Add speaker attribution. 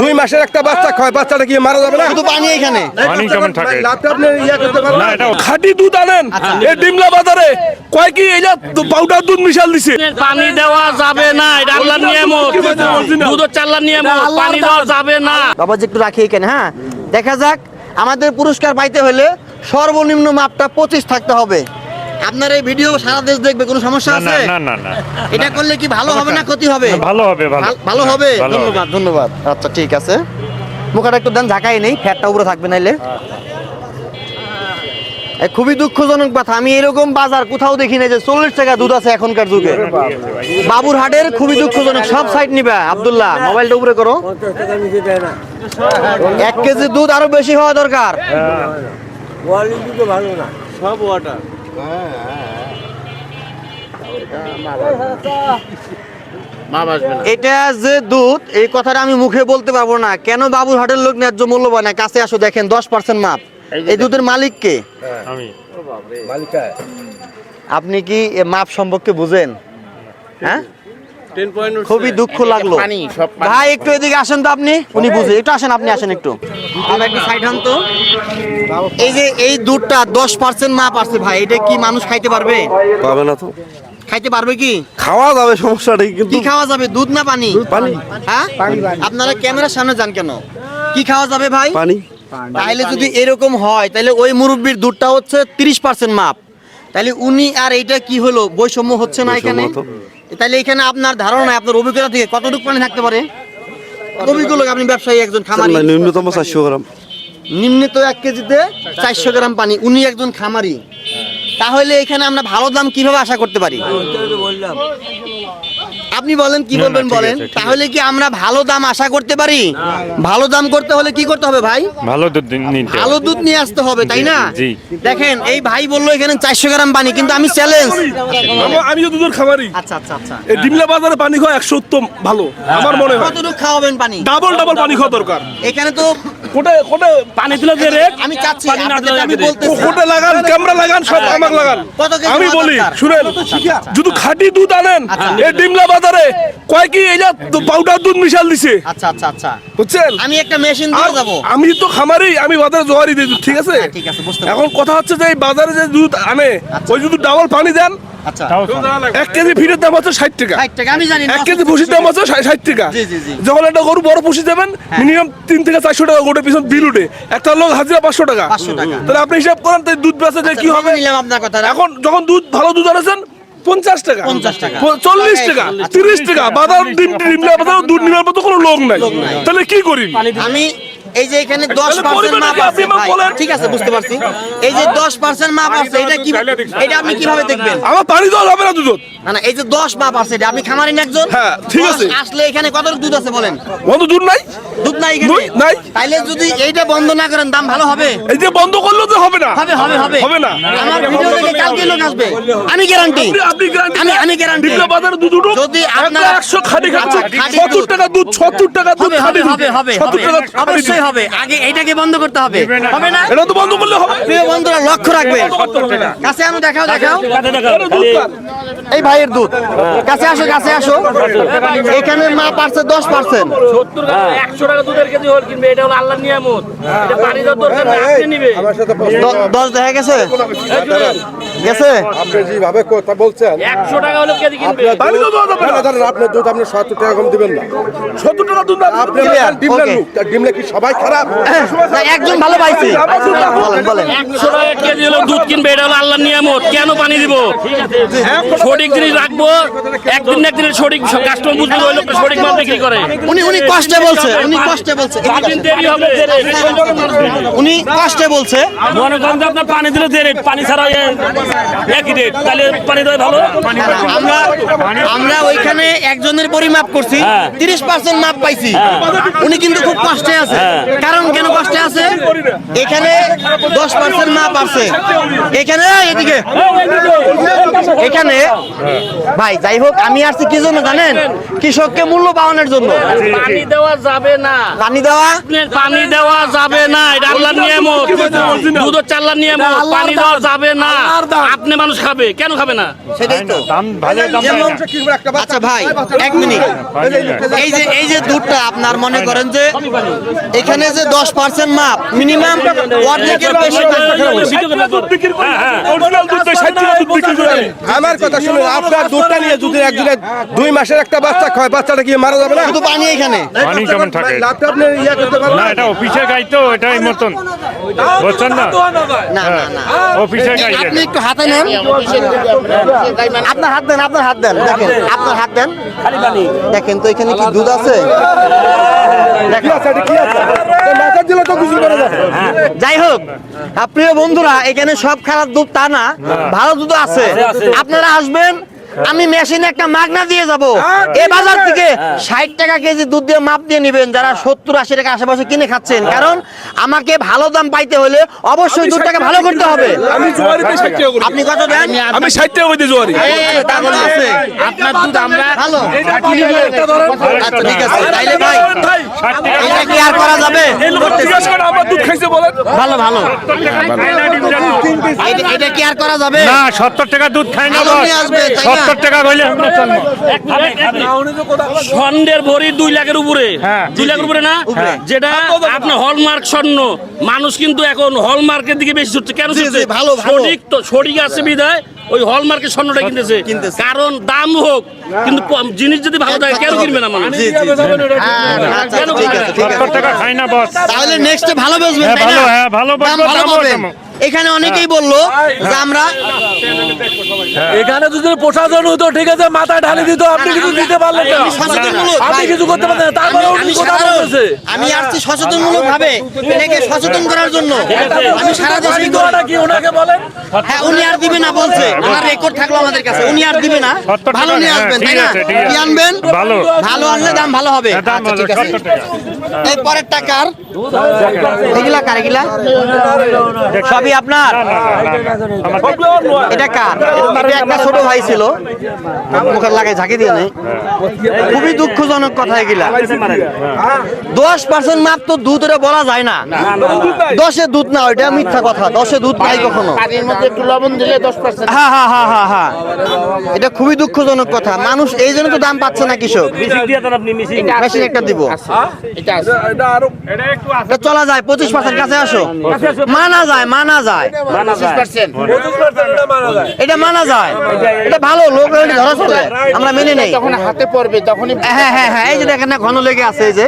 Speaker 1: দুই মাসের একটা বাচ্চা খায় বাচ্চাটা কি মারা যাবে না?
Speaker 2: শুধু পানি এখানে।
Speaker 3: পানি কেমন থাকে?
Speaker 1: লাভটা আপনি ইয়া করতে পারবেন
Speaker 3: না, এটা
Speaker 4: খাঁটি দুধ আনেন এই ডিমলা বাজারে। কয় কি এই যে পাউডার দুধ মিশাল দিছে?
Speaker 5: পানি দেওয়া যাবে না এটা আল্লাহর নিয়ামত। দুধ হচ্ছে আল্লাহর নিয়ামত পানি দেওয়া যাবে না।
Speaker 2: বাবা যে একটু রাখি এখানে হ্যাঁ? দেখা যাক আমাদের পুরস্কার পাইতে হলে সর্বনিম্ন মাপটা পঁচিশ থাকতে হবে। আপনার এই ভিডিও সারা দেশ দেখবে কোনো সমস্যা আছে?
Speaker 3: না না না।
Speaker 2: এটা করলে কি ভালো হবে না ক্ষতি হবে?
Speaker 3: ভালো হবে ভালো।
Speaker 2: হবে? ধন্যবাদ ধন্যবাদ। আচ্ছা ঠিক আছে। মুখটা একটু দেন ঝাঁকাই নেই ফ্যাটটা উপরে থাকবে নাইলে। খুবই দুঃখজনক কথা। আমি এরকম বাজার কোথাও দেখি না যে চল্লিশ টাকা দুধ আছে এখনকার যুগে। বাবুর হাটের খুবই দুঃখজনক। সব সাইড নিবা আবদুল্লাহ। মোবাইলটা উপরে করো। এক কেজি দুধ আরও বেশি হওয়া দরকার। এটা যে দুধ এই কথাটা আমি মুখে বলতে পারব না। কেন বাবুর হাটের লোক ন্যায্য মূল্য পায় না? কাছে আসো দেখেন দশ পার্সেন্ট মাপ। এই দুধের মালিক কে? আপনি কি মাপ সম্পর্কে বুঝেন? হ্যাঁ? খুবই দুঃখ লাগল। ভাই একটু এদিকে আসেন তো আপনি। উনি বুঝে একটু আসেন আপনি আসেন একটু। আমরা একটু সাইড হন তো। এই যে এই দুধটা দশ পার্সেন্ট মাপ আছে ভাই এটা কি মানুষ খাইতে পারবে?
Speaker 1: পাবে না তো।
Speaker 2: খাইতে পারবে কি?
Speaker 1: খাওয়া যাবে সমস্যাটা কিন্তু
Speaker 2: কি খাওয়া যাবে? দুধ না পানি?
Speaker 1: পানি।
Speaker 2: হ্যাঁ? আপনারা ক্যামেরার সামনে যান কেন? কি খাওয়া যাবে ভাই?
Speaker 1: পানি।
Speaker 2: তাহলে যদি এরকম হয় তাহলে ওই মুরব্বির দুধটা হচ্ছে তিরিশ পার্সেন্ট মাপ। তাহলে উনি আর এইটা কি হলো? বৈষম্য হচ্ছে না এখানে? তাহলে এখানে আপনার ধারণা আপনার অভিজ্ঞতা থেকে কতটুকু পানি থাকতে পারে? অভিজ্ঞ লোক আপনি ব্যবসায়ী একজন খামারি।
Speaker 1: ন্যূনতম চারশো গ্রাম।
Speaker 2: নিম্নত এক কেজিতে চারশো গ্রাম পানি উনি একজন খামারি। তাহলে এখানে আমরা ভালো দাম কীভাবে আশা করতে পারি? আপনি বলেন কি বলবেন বলেন? তাহলে কি আমরা ভালো দাম আশা করতে পারি? ভালো দাম করতে হলে কি করতে হবে ভাই?
Speaker 3: ভালো দুধ নিতে
Speaker 2: ভালো দুধ নিয়ে আসতে হবে তাই না? দেখেন এই ভাই বলল এখানে চারশো গ্রাম পানি কিন্তু আমি চ্যালেঞ্জ
Speaker 4: আমি তো দুধের খামারি।
Speaker 2: আচ্ছা আচ্ছা আচ্ছা।
Speaker 4: এই ডিমলা বাজারে পানি খাওয়া একশো উত্তম ভালো আমার মনে হয়।
Speaker 2: কতটুকু খাওয়াবেন পানি?
Speaker 4: ডাবল ডাবল পানি খাওয়া দরকার।
Speaker 2: এখানে তো
Speaker 4: কোটে কোটে
Speaker 5: পানি দিলে যে রেট
Speaker 2: আমি চাচ্ছি
Speaker 5: পানি না দিলে
Speaker 2: আমি
Speaker 5: যে
Speaker 4: কোটে লাগান ক্যামেরা লাগান সব আমাক লাগান। আমি বলি শুনেন যদি খাঁটি দুধ আনেন এই ডিমলা বাজারে কয় কি এই যে পাউডার দুধ মিশাল দিছে?
Speaker 2: আচ্ছা আচ্ছা আচ্ছা।
Speaker 4: বুঝছেন?
Speaker 2: আমি একটা মেশিন দিয়ে যাব।
Speaker 4: আমি তো খামারি আমি বাজারে জোয়ারি দিই দুধ, ঠিক আছে?
Speaker 2: হ্যাঁ, ঠিক আছে,
Speaker 4: এখন কথা হচ্ছে যে এই বাজারে যে দুধ আনে ওই যদি ডাবল পানি দেন
Speaker 2: আচ্ছা
Speaker 4: এক কেজি ফিটের দাম হচ্ছে ষাট টাকা এক কেজি দাম ষাট। যখন একটা গরু বড় পুষি দেবেন মিনিমাম তিন থেকে চারশো টাকা গোটে পিছন বিল উঠে একটা লোক হাজিরা পাঁচশো টাকা তাহলে আপনি হিসাব করেন তাই দুধ বেচা কি হবে
Speaker 2: আপনার কথা
Speaker 4: এখন যখন দুধ ভালো দুধ আনেছেন পঞ্চাশ টাকা
Speaker 2: 50 টাকা।
Speaker 4: চল্লিশ টাকা তিরিশ টাকা বাজার ডিম ডিম দুধ নেওয়ার মতো কোনো লোক নাই তাহলে কি করি
Speaker 2: আমি এই যে এখানে দশ পার্সেন্ট মাপ আছে? ঠিক আছে বুঝতে পারছি। এই যে দশ পার্সেন্ট মাপ আছে এটা কি এটা আপনি কীভাবে দেখবেন?
Speaker 4: আমার পানি না দুধ
Speaker 2: না না এই যে দশ মাপ আছে এটা আপনি খামারি না একজন?
Speaker 4: হ্যাঁ, ঠিক আছে।
Speaker 2: আসলে এখানে কত দুধ আছে বলেন?
Speaker 4: বন্ধ দুধ নাই?
Speaker 2: দুধ নাই এখানে?
Speaker 4: নাই।
Speaker 2: তাইলে যদি এইটা বন্ধ না করেন দাম ভালো হবে?
Speaker 4: এই যে বন্ধ করলেও তো হবে না।
Speaker 2: হবে হবে হবে।
Speaker 4: হবে না।
Speaker 2: আমার ভিডিও দেখে কালকে লোক আসবে। আমি গ্যারান্টি
Speaker 4: আপনি-
Speaker 2: গ্যারান্টি
Speaker 4: বাজারে দুধ উঠুক
Speaker 2: যদি আপনারা
Speaker 4: একশো খাঁটি খাচ্ছে
Speaker 2: আচ্ছা, খাঁটি
Speaker 4: সত্তর
Speaker 2: দুধ।
Speaker 4: টাকা দুধ সত্তর টাকা দুধ
Speaker 2: হবে হবে হবে হবে
Speaker 4: সত্তর
Speaker 2: হবে।
Speaker 4: টাকা
Speaker 2: অবশ্যই হবে। আগে এইটাকে বন্ধ করতে হবে। হবে না?
Speaker 4: এটা তো বন্ধ করলে হবে।
Speaker 2: প্রিয় বন্ধুরা লক্ষ্য রাখবে কাছে আনো দেখাও দেখাও? এই ভাইয়ের দুধ। কাছে আসো কাছে আসো। এখানে মা পারছে দশ পার্সেন্ট
Speaker 5: সত্তর টাকা একশো টাকা দুধের কেজি হল কিনবে। এটা হলো আল্লাহর নিয়ামত। এটা পানি দেওয়ার দরকার নেই, আপনি নিবে।
Speaker 2: দশ দেখা গেছে? গেছে?
Speaker 1: আপনি যেভাবে কথা বলছেন
Speaker 5: একশো টাকা হলে কেজি কিনবে।
Speaker 4: পানি তো দেওয়া যাবে না।
Speaker 1: আপনার দুধ আপনি সত্তর টাকা কম দিবেন না।
Speaker 4: সত্তর টাকা দুধ
Speaker 1: আপনি ডিমলা লোক ডিমলা কি সবাই খারাপ?
Speaker 2: একজন ভালো পাইছি। বলেন বলেন
Speaker 5: একশো টাকা কেজি হলে দুধ কিনবে এটা হলো আল্লাহর নিয়ামত। কেন পানি দিব? সঠিক জিনিস রাখব একদিন না একদিন সঠিক কাস্টমার বুঝবে ওই লোকটা সঠিক মাল বিক্রি করে।
Speaker 2: উনি উনি কষ্টে বলছে উনি কষ্টে বলছে।
Speaker 5: দেরি হবে।
Speaker 2: উনি কষ্টে বলছে।
Speaker 5: মনে করেন যে আপনার পানি দিলে যে রেট পানি ছাড়া একই রেট তাহলে পানি দেওয়া ভালো।
Speaker 2: আমরা আমরা ওইখানে একজনের পরিমাপ করছি
Speaker 5: হ্যাঁ।
Speaker 2: তিরিশ পার্সেন্ট মাপ পাইছি। উনি কিন্তু খুব কষ্টে আছে।
Speaker 5: হ্যাঁ।
Speaker 2: কারণ কেন কষ্টে আছে? এখানে দশ পার্সেন্ট মাপ আছে। এখানে এদিকে। এখানে ভাই যাই হোক আমি আসছি কি জন্য জানেন? কৃষককে মূল্য পাওয়ানোর জন্য।
Speaker 5: পানি দেওয়া যাবে না।
Speaker 2: পানি দেওয়া?
Speaker 5: পানি দেওয়া যাবে না এটা আল্লাহর নিয়ামত। দুধ হচ্ছে আল্লাহর নিয়ামত পানি দেওয়া যাবে না। আপনি মানুষ খাবে কেন খাবে না?
Speaker 2: সেটাই তো।
Speaker 1: বাচ্চা
Speaker 2: আচ্ছা ভাই এক মিনিট। এই যে এই যে দুধটা আপনার মনে করেন যে এখানে যে দশ পার্সেন্ট মাপ মিনিমাম অর্ধেকের বেশি
Speaker 1: আমার কথা শুনুন আপনার দুধটা নিয়ে যদি একজনের দুই মাসের একটা বাচ্চা খায় বাচ্চাটা কি মারা যাবে না?
Speaker 2: শুধু পানি এখানে।
Speaker 3: পানি কেমন থাকে?
Speaker 1: লাভটা আপনি ইয়ে করতে পারবেন
Speaker 3: না? এটা অফিসের গাই তো এটাই মতন। বুঝছেন না?
Speaker 2: না না না।
Speaker 3: অফিসের গাই
Speaker 2: আপনি একটু হাতে নেন। আপনার হাত দেন আপনার হাত দেন দেখেন আপনার হাত দেন। খালি পানি। দেখেন তো এখানে কি দুধ আছে?
Speaker 1: কি আছে কি আছে? মাথা দিলে তো কিছু করে যাবে।
Speaker 2: যাই হোক প্রিয় বন্ধুরা এখানে সব খারাপ দুধ তা না ভালো দুধ আছে। আপনারা আসবেন আমি মেশিনে একটা মাগনা দিয়ে যাব। এই বাজার থেকে ষাট টাকা কেজি দুধ দিয়ে মাপ দিয়ে নেবেন। যারা সত্তর আশি টাকা আশেপাশে কিনে খাচ্ছেন। কারণ আমাকে ভালো দাম পাইতে হলে অবশ্যই দুধটাকে ভালো করতে হবে। আপনি কত দেন?
Speaker 4: আমি ষাট টাকা দিই জোয়ারি।
Speaker 5: আপনার দুধ আমরা
Speaker 2: ভালো। আচ্ছা ঠিক আছে। তাইলে ভাই এটা কি আর করা যাবে?
Speaker 4: এই লোক জিজ্ঞাসা করে আমার দুধ খাইছে বলেন।
Speaker 2: ভালো। ভালো। এটা- কি আর করা যাবে?
Speaker 3: না সত্তর টাকা দুধ খায় না
Speaker 2: ভালো
Speaker 3: বস।
Speaker 2: নিয়ে আসবে, তাই না?
Speaker 3: সত্তর টাকা হইলে আমরা চলবো।
Speaker 5: স্বর্ণের ভরি দুই লাখের উপরে।
Speaker 3: হ্যাঁ।
Speaker 5: দুই লাখের উপরে না? যেটা আপনার হলমার্ক স্বর্ণ। মানুষ কিন্তু এখন হলমার্কের দিকে বেশি ছুটছে। কেন ছুটছে। সঠিক তো সঠিক আছে বিধায় ওই হলমার্কের স্বর্ণটা কিনতেছে। কারণ দাম হোক কিন্তু জিনিস যদি ভালো থাকে কেন কিনবে না মানুষ?
Speaker 2: জি জি জি। আচ্ছা,
Speaker 5: কেন
Speaker 3: টাকা খায় না বস।
Speaker 2: তাহলে নেক্সটে ভালো বেচবেন
Speaker 3: হ্যাঁ, ভালো, হ্যাঁ, ভালো
Speaker 2: দাম
Speaker 3: বেচবো,
Speaker 2: এখানে অনেকেই বলল যে আমরা
Speaker 6: এখানে যদি প্রশাসন হতো ঠিক আছে মাথা ঢালি দিত আপনি কিছু দিতে পারলেন না। আপনি কিছু করতে পারলেন না তারপরে উনি কথা বলেছে
Speaker 2: আমি আসছি সচেতনমূলক ভাবে এটাকে সচেতন করার জন্য। আমি সারা দেশে
Speaker 6: কি ওনাকে বলেন?
Speaker 2: হ্যাঁ উনি আর দিবে না বলছে। ওনার রেকর্ড থাকল আমাদের কাছে। উনি আর দিবে না। ভালো নিয়ে
Speaker 3: হ্যাঁ,
Speaker 2: আসবেন তাই না। কি আনবেন?
Speaker 3: ভালো।
Speaker 2: ভালো আনলে দাম ভালো হবে।
Speaker 3: হ্যাঁ,
Speaker 2: আচ্ছা ঠিক আছে। এই পরের টাকার এগুলা কার এগুলা? সবই আপনার?
Speaker 3: আমার
Speaker 2: এটা কার? এটা একটা ছোট ভাই ছিল। মুখের লাগাই ঝাঁকি দিয়ে নেই। খুবই দুঃখজনক কথা এগুলা। দশ পার্সেন্ট মাপ তো দুধ এটা বলা যায় না। দশে দুধ না ওইটা মিথ্যা কথা। দশে দুধ নাই কখনো? হ্যাঁ হ্যাঁ হ্যাঁ হ্যাঁ হ্যাঁ এটা খুবই দুঃখজনক কথা। মানুষ এই জন্য তো দাম পাচ্ছে না কৃষক। মেশিন একটা দিব।
Speaker 4: এটা
Speaker 2: চলা যায় পঁচিশ পার্সেন্ট কাছে আসো। মানা যায় মানা যায়। এটা মানা যায়। এটা ভালো লোক ধরা চলে আমরা মেনে নেই।
Speaker 7: যখন হাতে পড়বে তখনই
Speaker 2: হ্যাঁ হ্যাঁ হ্যাঁ এই যে দেখেন না ঘন লেগে আছে এই যে।